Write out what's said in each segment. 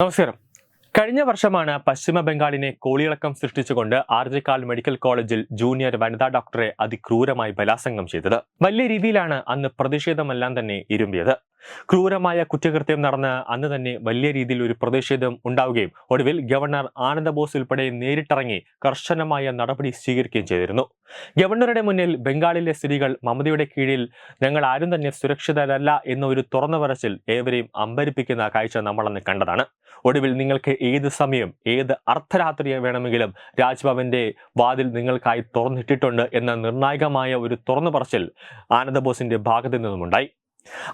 നമസ്കാരം. കഴിഞ്ഞ വർഷമാണ് പശ്ചിമ ബംഗാളിനെ കോളിളക്കം സൃഷ്ടിച്ചുകൊണ്ട് ആർജിക്കാൽ മെഡിക്കൽ കോളേജിൽ ജൂനിയർ വനിതാ ഡോക്ടറെ അതിക്രൂരമായി ബലാസംഗം ചെയ്തത്. വലിയ രീതിയിലാണ് അന്ന് പ്രതിഷേധമെല്ലാം തന്നെ ഇരുമ്പിയത്. ക്രൂരമായ കുറ്റകൃത്യം നടന്ന് അന്ന് തന്നെ വലിയ രീതിയിൽ ഒരു പ്രതിഷേധം ഉണ്ടാവുകയും ഒടുവിൽ ഗവർണർ ആനന്ദബോസ് ഉൾപ്പെടെ നേരിട്ടിറങ്ങി കർശനമായ നടപടി സ്വീകരിക്കുകയും ചെയ്തിരുന്നു. ഗവർണറുടെ മുന്നിൽ ബംഗാളിലെ സ്ത്രീകൾ മമതയുടെ കീഴിൽ ഞങ്ങൾ ആരും തന്നെ സുരക്ഷിതരല്ല എന്ന ഒരു തുറന്നു പറച്ചിൽ ഏവരെയും അമ്പരിപ്പിക്കുന്ന കാഴ്ച നമ്മളന്ന് കണ്ടതാണ്. ഒടുവിൽ നിങ്ങൾക്ക് ഏത് സമയം ഏത് അർദ്ധരാത്രി വേണമെങ്കിലും രാജ്ഭവന്റെ വാതിൽ നിങ്ങൾക്കായി തുറന്നിട്ടിട്ടുണ്ട് എന്ന നിർണായകമായ ഒരു തുറന്നു പറച്ചിൽ ആനന്ദബോസിന്റെ ഭാഗത്തു നിന്നുമുണ്ടായി.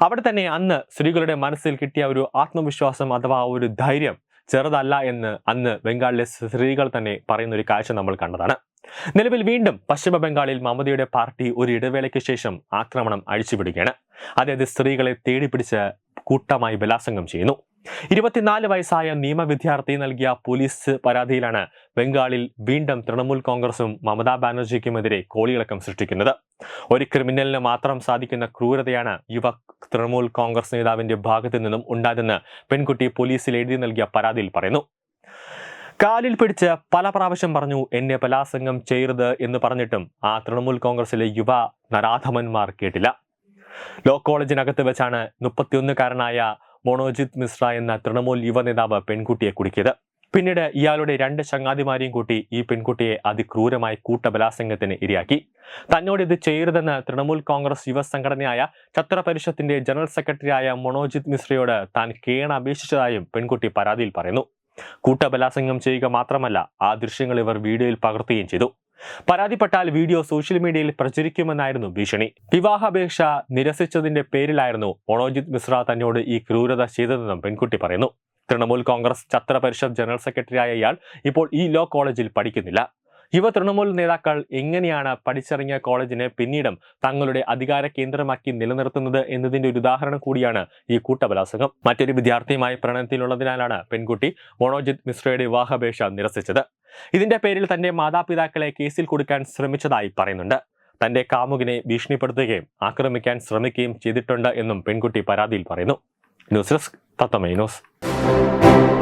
അവിടെ തന്നെ അന്ന് സ്ത്രീകളുടെ മനസ്സിൽ കിട്ടിയ ഒരു ആത്മവിശ്വാസം അഥവാ ഒരു ധൈര്യം ചെറുതല്ല എന്ന് അന്ന് ബംഗാളിലെ സ്ത്രീകൾ തന്നെ പറയുന്ന ഒരു കാഴ്ച നമ്മൾ കണ്ടതാണ്. നിലവിൽ വീണ്ടും പശ്ചിമ ബംഗാളിൽ മമതയുടെ പാർട്ടി ഒരു ഇടവേളയ്ക്ക് ശേഷം ആക്രമണം അഴിച്ചുവിടുകയാണ്. അതായത് സ്ത്രീകളെ തേടിപ്പിടിച്ച് കൂട്ടമായി ബലാസംഗം ചെയ്യുന്നു. ഇരുപത്തിനാല് വയസ്സായ നിയമ വിദ്യാർത്ഥി നൽകിയ പോലീസ് പരാതിയിലാണ് ബംഗാളിൽ വീണ്ടും തൃണമൂൽ കോൺഗ്രസും മമതാ ബാനർജിക്കുമെതിരെ കോളിളക്കം സൃഷ്ടിക്കുന്നത്. ഒരു ക്രിമിനലിന് മാത്രം സാധിക്കുന്ന ക്രൂരതയാണ് യുവ തൃണമൂൽ കോൺഗ്രസ് നേതാവിന്റെ ഭാഗത്തു നിന്നും ഉണ്ടായതെന്ന് പെൺകുട്ടി പോലീസിൽ എഴുതി നൽകിയ പരാതിയിൽ പറയുന്നു. കാലിൽ പിടിച്ച് പല പ്രാവശ്യം പറഞ്ഞു എന്നെ പലാസംഗം ചെയ്യരുത് എന്ന് പറഞ്ഞിട്ടും ആ തൃണമൂൽ കോൺഗ്രസിലെ യുവ നരാധമന്മാർ കേട്ടില്ല. ലോ കോളേജിനകത്ത് വെച്ചാണ് മുപ്പത്തിയൊന്നുകാരനായ മോണോജിത് മിശ്ര എന്ന തൃണമൂൽ യുവ നേതാവ് പെൺകുട്ടിയെ കുടുക്കിയത്. പിന്നീട് ഇയാളുടെ രണ്ട് ചങ്ങാതിമാരെയും കൂട്ടി ഈ പെൺകുട്ടിയെ അതിക്രൂരമായി കൂട്ടബലാസംഗത്തിന് ഇരയാക്കി. തന്നോട് ഇത് ചെയ്യരുതെന്ന് തൃണമൂൽ കോൺഗ്രസ് യുവ ഛത്രപരിഷത്തിന്റെ ഛത്ര ജനറൽ സെക്രട്ടറിയായ മനോജിത് മിശ്രയോട് താൻ കേണ അപേക്ഷിച്ചതായും പെൺകുട്ടി പരാതിയിൽ പറയുന്നു. കൂട്ടബലാസംഗം ചെയ്യുക മാത്രമല്ല ആ ദൃശ്യങ്ങൾ ഇവർ വീഡിയോയിൽ പകർത്തുകയും ചെയ്തു. പരാതിപ്പെട്ടാൽ വീഡിയോ സോഷ്യൽ മീഡിയയിൽ പ്രചരിക്കുമെന്നായിരുന്നു ഭീഷണി. വിവാഹാപേക്ഷ നിരസിച്ചതിന്റെ പേരിലായിരുന്നു മനോജിത് മിശ്ര തന്നോട് ഈ ക്രൂരത ചെയ്തതെന്നും പെൺകുട്ടി പറയുന്നു. തൃണമൂൽ കോൺഗ്രസ് ഛത്ര പരിഷത്ത് ജനറൽ സെക്രട്ടറിയായ ഇയാൾ ഇപ്പോൾ ഈ ലോ കോളേജിൽ പഠിക്കുന്നില്ല. യുവ തൃണമൂൽ നേതാക്കൾ എങ്ങനെയാണ് പഠിച്ചിറങ്ങിയ കോളേജിനെ പിന്നീടും തങ്ങളുടെ അധികാര കേന്ദ്രമാക്കി നിലനിർത്തുന്നത് എന്നതിന്റെ ഒരു ഉദാഹരണം കൂടിയാണ് ഈ കൂട്ടബലാസംഗം മറ്റൊരു വിദ്യാർത്ഥിയുമായി പ്രണയത്തിലുള്ളതിനാലാണ് പെൺകുട്ടി മോണോജിത് മിശ്രയുടെ വിവാഹാപേക്ഷ നിരസിച്ചത്. ഇതിന്റെ പേരിൽ തന്റെ മാതാപിതാക്കളെ കേസിൽ കൊടുക്കാൻ ശ്രമിച്ചതായി പറയുന്നുണ്ട്. തന്റെ കാമുകിനെ ഭീഷണിപ്പെടുത്തുകയും ആക്രമിക്കാൻ ശ്രമിക്കുകയും ചെയ്തിട്ടുണ്ട് എന്നും പെൺകുട്ടി പരാതിയിൽ പറയുന്നു. ന്യൂസ് ഡെസ്ക് തത്തമൈ ന്യൂസ്. Thank you.